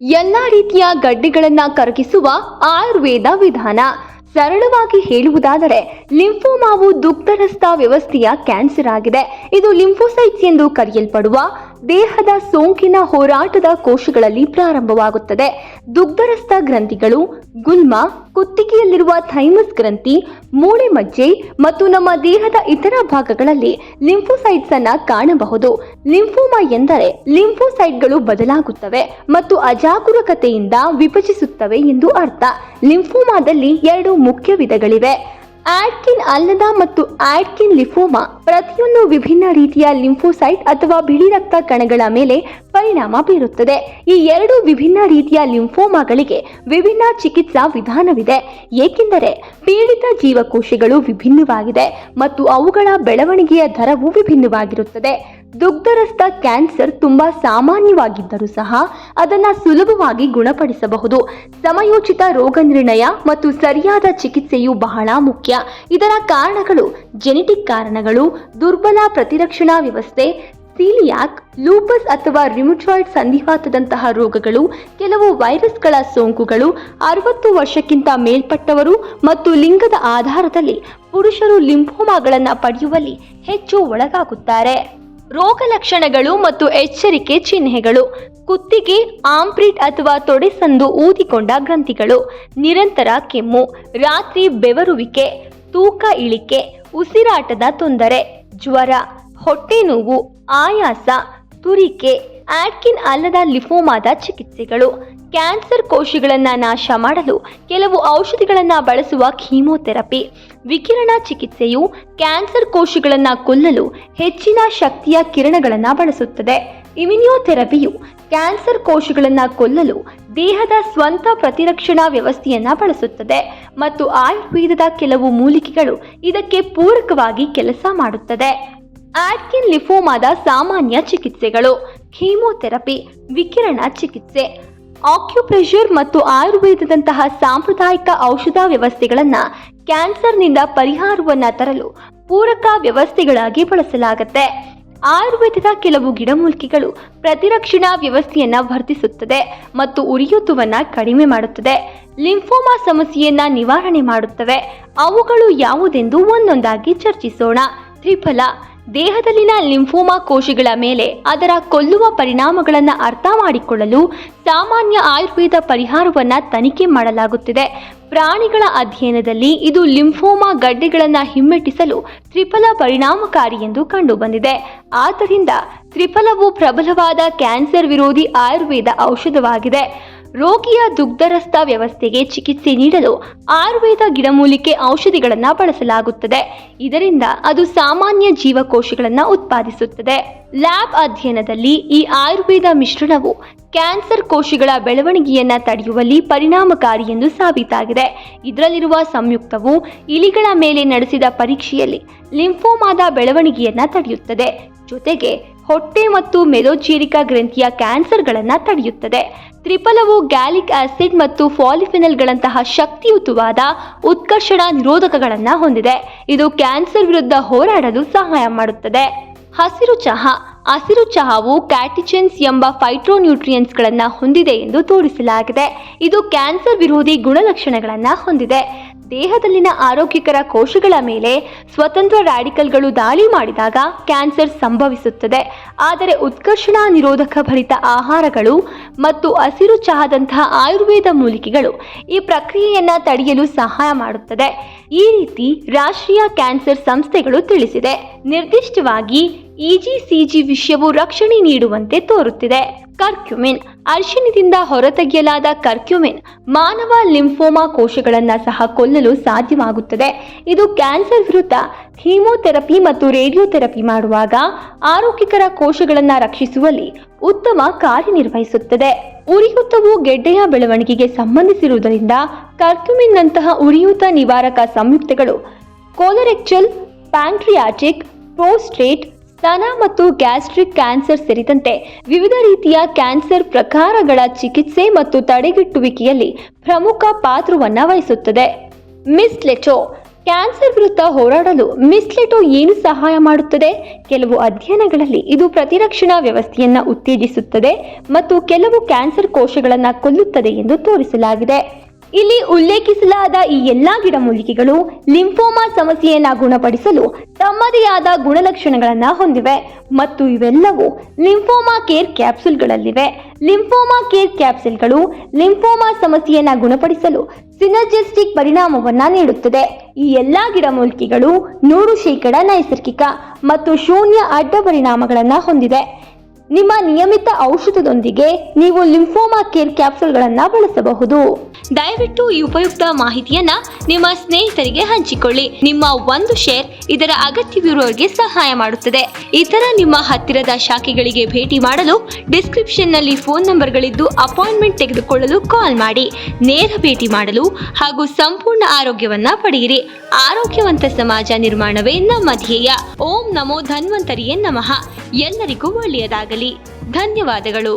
ಎಲ್ಲಾ ರೀತಿಯ ಗಡ್ಡೆಗಳನ್ನ ಕರಗಿಸುವ ಆಯುರ್ವೇದ ವಿಧಾನ. ಸರಳವಾಗಿ ಹೇಳುವುದಾದರೆ, ಲಿಂಫೋಮಾವು ದುಗ್ಧರಸ್ತ ವ್ಯವಸ್ಥೆಯ ಕ್ಯಾನ್ಸರ್ ಆಗಿದೆ. ಇದು ಲಿಂಫೋಸೈಟ್ಸ್ ಎಂದು ಕರೆಯಲ್ಪಡುವ ದೇಹದ ಸೋಂಕಿನ ಹೋರಾಟದ ಕೋಶಗಳಲ್ಲಿ ಪ್ರಾರಂಭವಾಗುತ್ತದೆ. ದುಗ್ಧರಸ್ತ ಗ್ರಂಥಿಗಳು, ಗುಲ್ಮ, ಕುತ್ತಿಗೆಯಲ್ಲಿರುವ ಥೈಮಸ್ ಗ್ರಂಥಿ, ಮೂಳೆ ಮಜ್ಜೆ ಮತ್ತು ನಮ್ಮ ದೇಹದ ಇತರ ಭಾಗಗಳಲ್ಲಿ ಲಿಂಫೋಸೈಟ್ಸ್ ಅನ್ನ ಕಾಣಬಹುದು. ಲಿಂಫೋಮಾ ಎಂದರೆ ಲಿಂಫೋಸೈಟ್ಗಳು ಬದಲಾಗುತ್ತವೆ ಮತ್ತು ಅಜಾಗರೂಕತೆಯಿಂದ ವಿಭಜಿಸುತ್ತವೆ ಎಂದು ಅರ್ಥ. ಲಿಂಫೋಮಾದಲ್ಲಿ ಎರಡು ಮುಖ್ಯ ವಿಧಗಳಿವೆ. ಆಡ್ಕಿನ್ ಅಲ್ಲದ ಮತ್ತು ಆಡ್ಕಿನ್ ಲಿಫೋಮಾ ಪ್ರತಿಯೊಂದು ವಿಭಿನ್ನ ರೀತಿಯ ಲಿಂಫೋಸೈಟ್ ಅಥವಾ ಬಿಳಿ ರಕ್ತ ಕಣಗಳ ಮೇಲೆ ಪರಿಣಾಮ ಬೀರುತ್ತದೆ. ಈ ಎರಡು ವಿಭಿನ್ನ ರೀತಿಯ ಲಿಂಫೋಮಾಗಳಿಗೆ ವಿಭಿನ್ನ ಚಿಕಿತ್ಸಾ ವಿಧಾನವಿದೆ. ಏಕೆಂದರೆ ಪೀಡಿತ ಜೀವಕೋಶಗಳು ವಿಭಿನ್ನವಾಗಿದೆ ಮತ್ತು ಅವುಗಳ ಬೆಳವಣಿಗೆಯ ದರವು ವಿಭಿನ್ನವಾಗಿರುತ್ತದೆ. ದುಗ್ಧರಸ್ತ ಕ್ಯಾನ್ಸರ್ ತುಂಬಾ ಸಾಮಾನ್ಯವಾಗಿದ್ದರೂ ಸಹ ಅದನ್ನು ಸುಲಭವಾಗಿ ಗುಣಪಡಿಸಬಹುದು. ಸಮಯೋಚಿತ ರೋಗ ನಿರ್ಣಯ ಮತ್ತು ಸರಿಯಾದ ಚಿಕಿತ್ಸೆಯು ಬಹಳ ಮುಖ್ಯ. ಇದರ ಕಾರಣಗಳು ಜೆನೆಟಿಕ್ ಕಾರಣಗಳು, ದುರ್ಬಲ ಪ್ರತಿರಕ್ಷಣಾ ವ್ಯವಸ್ಥೆ ಸೀಲಿಯಾಕ್ ಲೂಪಸ್ ಅಥವಾ ರಿಮುಚಾಯ್ಡ್ ಸಂಧಿವಾತದಂತಹ ರೋಗಗಳು, ಕೆಲವು ವೈರಸ್ಗಳ ಸೋಂಕುಗಳು, ಅರವತ್ತು ವರ್ಷಕ್ಕಿಂತ ಮೇಲ್ಪಟ್ಟವರು ಮತ್ತು ಲಿಂಗದ ಆಧಾರದಲ್ಲಿ ಪುರುಷರು ಲಿಂಫೋಮಾಗಳನ್ನು ಪಡೆಯುವಲ್ಲಿ ಹೆಚ್ಚು ಒಳಗಾಗುತ್ತಾರೆ. ರೋಗ ಲಕ್ಷಣಗಳು ಮತ್ತು ಎಚ್ಚರಿಕೆ ಚಿಹ್ನೆಗಳು. ಕುತ್ತಿಗೆ ಆಂಪ್ರಿಟ್ ಅಥವಾ ತೊಡೆಸಂದು ಊದಿಕೊಂಡ ಗ್ರಂಥಿಗಳು. ನಿರಂತರ ಕೆಮ್ಮು, ರಾತ್ರಿ ಬೆವರುವಿಕೆ, ತೂಕ ಇಳಿಕೆ, ಉಸಿರಾಟದ ತೊಂದರೆ, ಜ್ವರ, ಹೊಟ್ಟೆ ನೋವು, ಆಯಾಸ, ತುರಿಕೆ, ಆಡ್ಕಿನ್ ಅಲ್ಲದ ಲಿಫೋಮಾದ ಚಿಕಿತ್ಸೆಗಳು. ಕ್ಯಾನ್ಸರ್ ಕೋಶಗಳನ್ನು ನಾಶ ಮಾಡಲು ಕೆಲವು ಔಷಧಿಗಳನ್ನು ಬಳಸುವ ಕೀಮೋಥೆರಪಿ. ವಿಕಿರಣ ಚಿಕಿತ್ಸೆಯು ಕ್ಯಾನ್ಸರ್ ಕೋಶಗಳನ್ನು ಕೊಲ್ಲಲು ಹೆಚ್ಚಿನ ಶಕ್ತಿಯ ಕಿರಣಗಳನ್ನು ಬಳಸುತ್ತದೆ. ಇಮ್ಯುನಿಯೋಥೆರಪಿಯು ಕ್ಯಾನ್ಸರ್ ಕೋಶಗಳನ್ನು ಕೊಲ್ಲಲು ದೇಹದ ಸ್ವಂತ ಪ್ರತಿರಕ್ಷಣಾ ವ್ಯವಸ್ಥೆಯನ್ನು ಬಳಸುತ್ತದೆ ಮತ್ತು ಆಯುರ್ವೇದದ ಕೆಲವು ಮೂಲಿಕೆಗಳು ಇದಕ್ಕೆ ಪೂರಕವಾಗಿ ಕೆಲಸ ಮಾಡುತ್ತದೆ. ಆಡ್ಕಿನ್ ಲಿಫೋಮಾದ ಸಾಮಾನ್ಯ ಚಿಕಿತ್ಸೆಗಳು. ಕೀಮೋಥೆರಪಿ ವಿಕಿರಣ ಚಿಕಿತ್ಸೆ. ಆಕ್ಯುಪ್ರೆಷರ್ ಮತ್ತು ಆಯುರ್ವೇದದಂತಹ ಸಾಂಪ್ರದಾಯಿಕ ಔಷಧ ವ್ಯವಸ್ಥೆಗಳನ್ನು ಕ್ಯಾನ್ಸರ್ನಿಂದ ಪರಿಹಾರವನ್ನು ತರಲು ಪೂರಕ ವ್ಯವಸ್ಥೆಗಳಾಗಿ ಬಳಸಲಾಗುತ್ತೆ. ಆಯುರ್ವೇದದ ಕೆಲವು ಗಿಡಮೂಲಿಕೆಗಳು ಪ್ರತಿರಕ್ಷಣಾ ವ್ಯವಸ್ಥೆಯನ್ನ ವರ್ಧಿಸುತ್ತದೆ ಮತ್ತು ಉರಿಯೂತವನ್ನ ಕಡಿಮೆ ಮಾಡುತ್ತದೆ. ಲಿಂಫೋಮಾ ಸಮಸ್ಯೆಯನ್ನ ನಿವಾರಣೆ ಮಾಡುತ್ತವೆ. ಅವುಗಳು ಯಾವುದೆಂದು ಒಂದೊಂದಾಗಿ ಚರ್ಚಿಸೋಣ. ತ್ರಿಫಲ ದೇಹದಲ್ಲಿನ ಲಿಂಫೋಮಾ ಕೋಶಗಳ ಮೇಲೆ ಅದರ ಕೊಲ್ಲುವ ಪರಿಣಾಮಗಳನ್ನು ಅರ್ಥ ಮಾಡಿಕೊಳ್ಳಲು ಸಾಮಾನ್ಯ ಆಯುರ್ವೇದ ಪರಿಹಾರವನ್ನು ತನಿಖೆ ಮಾಡಲಾಗುತ್ತಿದೆ. ಪ್ರಾಣಿಗಳ ಅಧ್ಯಯನದಲ್ಲಿ ಇದು ಲಿಂಫೋಮಾ ಗಡ್ಡೆಗಳನ್ನು ಹಿಮ್ಮೆಟ್ಟಿಸಲು ತ್ರಿಫಲ ಪರಿಣಾಮಕಾರಿ ಎಂದು ಕಂಡುಬಂದಿದೆ. ಆದ್ದರಿಂದ ತ್ರಿಫಲವು ಪ್ರಬಲವಾದ ಕ್ಯಾನ್ಸರ್ ವಿರೋಧಿ ಆಯುರ್ವೇದ ಔಷಧವಾಗಿದೆ. ರೋಗಿಯ ದುಗ್ಧರಸ್ತ ವ್ಯವಸ್ಥೆಗೆ ಚಿಕಿತ್ಸೆ ನೀಡಲು ಆಯುರ್ವೇದ ಗಿಡಮೂಲಿಕೆ ಔಷಧಿಗಳನ್ನು ಬಳಸಲಾಗುತ್ತದೆ. ಇದರಿಂದ ಅದು ಸಾಮಾನ್ಯ ಜೀವಕೋಶಗಳನ್ನು ಉತ್ಪಾದಿಸುತ್ತದೆ. ಲ್ಯಾಬ್ ಅಧ್ಯಯನದಲ್ಲಿ ಈ ಆಯುರ್ವೇದ ಮಿಶ್ರಣವು ಕ್ಯಾನ್ಸರ್ ಕೋಶಗಳ ಬೆಳವಣಿಗೆಯನ್ನು ತಡೆಯುವಲ್ಲಿ ಪರಿಣಾಮಕಾರಿ ಎಂದು ಸಾಬೀತಾಗಿದೆ. ಇದರಲ್ಲಿರುವ ಸಂಯುಕ್ತವು ಇಲಿಗಳ ಮೇಲೆ ನಡೆಸಿದ ಪರೀಕ್ಷೆಯಲ್ಲಿ ಲಿಂಫೋಮಾದ ಬೆಳವಣಿಗೆಯನ್ನು ತಡೆಯುತ್ತದೆ. ಜೊತೆಗೆ ಹೊಟ್ಟೆ ಮತ್ತು ಮೆದೋಜೀರಿಕಾ ಗ್ರಂಥಿಯ ಕ್ಯಾನ್ಸರ್ಗಳನ್ನು ತಡೆಯುತ್ತದೆ. ತ್ರಿಫಲವು ಗ್ಯಾಲಿಕ್ ಆಸಿಡ್ ಮತ್ತು ಫಾಲಿಫಿನಲ್ಗಳಂತಹ ಶಕ್ತಿಯುತವಾದ ಉತ್ಕರ್ಷಣ ನಿರೋಧಕಗಳನ್ನು ಹೊಂದಿದೆ. ಇದು ಕ್ಯಾನ್ಸರ್ ವಿರುದ್ಧ ಹೋರಾಡಲು ಸಹಾಯ ಮಾಡುತ್ತದೆ. ಹಸಿರು ಚಹಾ, ಹಸಿರು ಚಹಾವು ಕ್ಯಾಟಿಚೆನ್ಸ್ ಎಂಬ ಫೈಟ್ರೋನ್ಯೂಟ್ರಿಯನ್ಸ್ಗಳನ್ನು ಹೊಂದಿದೆ ಎಂದು ತೋರಿಸಲಾಗಿದೆ. ಇದು ಕ್ಯಾನ್ಸರ್ ವಿರೋಧಿ ಗುಣಲಕ್ಷಣಗಳನ್ನು ಹೊಂದಿದೆ. ದೇಹದಲ್ಲಿನ ಆರೋಗ್ಯಕರ ಕೋಶಗಳ ಮೇಲೆ ಸ್ವತಂತ್ರ ರ್ಯಾಡಿಕಲ್ಗಳು ದಾಳಿ ಮಾಡಿದಾಗ ಕ್ಯಾನ್ಸರ್ ಸಂಭವಿಸುತ್ತದೆ. ಆದರೆ ಉತ್ಕರ್ಷಣ ನಿರೋಧಕ ಭರಿತ ಆಹಾರಗಳು ಮತ್ತು ಹಸಿರು ಚಹಾದಂತಹ ಆಯುರ್ವೇದ ಮೂಲಿಕೆಗಳು ಈ ಪ್ರಕ್ರಿಯೆಯನ್ನು ತಡೆಯಲು ಸಹಾಯ ಮಾಡುತ್ತದೆ. ಈ ರೀತಿ ರಾಷ್ಟ್ರೀಯ ಕ್ಯಾನ್ಸರ್ ಸಂಸ್ಥೆಗಳು ತಿಳಿಸಿದೆ. ನಿರ್ದಿಷ್ಟವಾಗಿ ಇಜಿಸಿಜಿ ವಿಷಯವು ರಕ್ಷಣೆ ನೀಡುವಂತೆ ತೋರುತ್ತಿದೆ. ಕರ್ಕ್ಯುಮಿನ್ ಅರಿಶಿಣದಿಂದ ಹೊರತೆಗೆಯಲಾದ ಕರ್ಕ್ಯುಮಿನ್ ಮಾನವ ಲಿಂಫೋಮಾ ಕೋಶಗಳನ್ನು ಸಹ ಕೊಲ್ಲಲು ಸಾಧ್ಯವಾಗುತ್ತದೆ. ಇದು ಕ್ಯಾನ್ಸರ್ ವಿರುದ್ಧ ಥೀಮೋಥೆರಪಿ ಮತ್ತು ರೇಡಿಯೋಥೆರಪಿ ಮಾಡುವಾಗ ಆರೋಗ್ಯಕರ ಕೋಶಗಳನ್ನು ರಕ್ಷಿಸುವಲ್ಲಿ ಉತ್ತಮ ಕಾರ್ಯನಿರ್ವಹಿಸುತ್ತದೆ. ಉರಿಯೂತವು ಗೆಡ್ಡೆಯ ಬೆಳವಣಿಗೆಗೆ ಸಂಬಂಧಿಸಿರುವುದರಿಂದ ಕರ್ಕ್ಯುಮಿನ್ನಂತಹ ಉರಿಯೂತ ನಿವಾರಕ ಸಂಯುಕ್ತಗಳು ಕೋಲರೆಕ್ಚಲ್, ಪ್ಯಾಂಕ್ರಿಯಾಟಿಕ್, ಪ್ರೋಸ್ಟ್ರೇಟ್ ಸ್ತನ ಮತ್ತು ಗ್ಯಾಸ್ಟ್ರಿಕ್ ಕ್ಯಾನ್ಸರ್ ಸೇರಿದಂತೆ ವಿವಿಧ ರೀತಿಯ ಕ್ಯಾನ್ಸರ್ ಪ್ರಕಾರಗಳ ಚಿಕಿತ್ಸೆ ಮತ್ತು ತಡೆಗಟ್ಟುವಿಕೆಯಲ್ಲಿ ಪ್ರಮುಖ ಪಾತ್ರವನ್ನು ವಹಿಸುತ್ತದೆ. ಮಿಸ್ಲೆಟೋ ಕ್ಯಾನ್ಸರ್ ವಿರುದ್ಧ ಹೋರಾಡಲು ಮಿಸ್ಲೆಟೋ ಏನು ಸಹಾಯ ಮಾಡುತ್ತದೆ? ಕೆಲವು ಅಧ್ಯಯನಗಳಲ್ಲಿ ಇದು ಪ್ರತಿರಕ್ಷಣಾ ವ್ಯವಸ್ಥೆಯನ್ನ ಉತ್ತೇಜಿಸುತ್ತದೆ ಮತ್ತು ಕೆಲವು ಕ್ಯಾನ್ಸರ್ ಕೋಶಗಳನ್ನು ಕೊಲ್ಲುತ್ತದೆ ಎಂದು ತೋರಿಸಲಾಗಿದೆ. ಇಲ್ಲಿ ಉಲ್ಲೇಖಿಸಲಾದ ಈ ಎಲ್ಲಾ ಗಿಡಮೂಲಿಕೆಗಳು ಲಿಂಫೋಮಾ ಸಮಸ್ಯೆಯನ್ನ ಗುಣಪಡಿಸಲು ತಮ್ಮದೇ ಆದ ಗುಣಲಕ್ಷಣಗಳನ್ನ ಹೊಂದಿವೆ. ಮತ್ತು ಇವೆಲ್ಲವೂ ಲಿಂಫೋಮಾ ಕೇರ್ ಕ್ಯಾಪ್ಸುಲ್ಗಳಲ್ಲಿವೆ. ಲಿಂಫೋಮಾ ಕೇರ್ ಕ್ಯಾಪ್ಸುಲ್ಗಳು ಲಿಂಫೋಮಾ ಸಮಸ್ಯೆಯನ್ನ ಗುಣಪಡಿಸಲು ಸಿನರ್ಜಿಸ್ಟಿಕ್ ಪರಿಣಾಮವನ್ನ ನೀಡುತ್ತದೆ. ಈ ಎಲ್ಲಾ ಗಿಡಮೂಲಿಕೆಗಳು ನೂರು ಶೇಕಡ ನೈಸರ್ಗಿಕ ಮತ್ತು ಶೂನ್ಯ ಅಡ್ಡ ಪರಿಣಾಮಗಳನ್ನು ಹೊಂದಿದೆ. ನಿಮ್ಮ ನಿಯಮಿತ ಔಷಧದೊಂದಿಗೆ ನೀವು ಲಿಂಫೋಮಾ ಕೇರ್ ಕ್ಯಾಪ್ಸುಲ್ಗಳನ್ನು ಬಳಸಬಹುದು. ದಯವಿಟ್ಟು ಈ ಉಪಯುಕ್ತ ಮಾಹಿತಿಯನ್ನ ನಿಮ್ಮ ಸ್ನೇಹಿತರಿಗೆ ಹಂಚಿಕೊಳ್ಳಿ. ನಿಮ್ಮ ಒಂದು ಶೇರ್ ಇದರ ಅಗತ್ಯವಿರುವವರಿಗೆ ಸಹಾಯ ಮಾಡುತ್ತದೆ. ಇತರ ನಿಮ್ಮ ಹತ್ತಿರದ ಶಾಖೆಗಳಿಗೆ ಭೇಟಿ ಮಾಡಲು ಡಿಸ್ಕ್ರಿಪ್ಷನ್ನಲ್ಲಿ ಫೋನ್ ನಂಬರ್ಗಳಿದ್ದು ಅಪಾಯಿಂಟ್ಮೆಂಟ್ ತೆಗೆದುಕೊಳ್ಳಲು ಕಾಲ್ ಮಾಡಿ. ನೇರ ಭೇಟಿ ಮಾಡಲು ಹಾಗೂ ಸಂಪೂರ್ಣ ಆರೋಗ್ಯವನ್ನ ಪಡೆಯಿರಿ. ಆರೋಗ್ಯವಂತ ಸಮಾಜ ನಿರ್ಮಾಣವೇ ನಮ್ಮ ಧ್ಯೇಯ. ಓಂ ನಮೋ ಧನ್ವಂತರಿಯೇ ನಮಃ. ಎಲ್ಲರಿಗೂ ಒಳ್ಳೆಯದಾಗಲಿ. ಧನ್ಯವಾದಗಳು.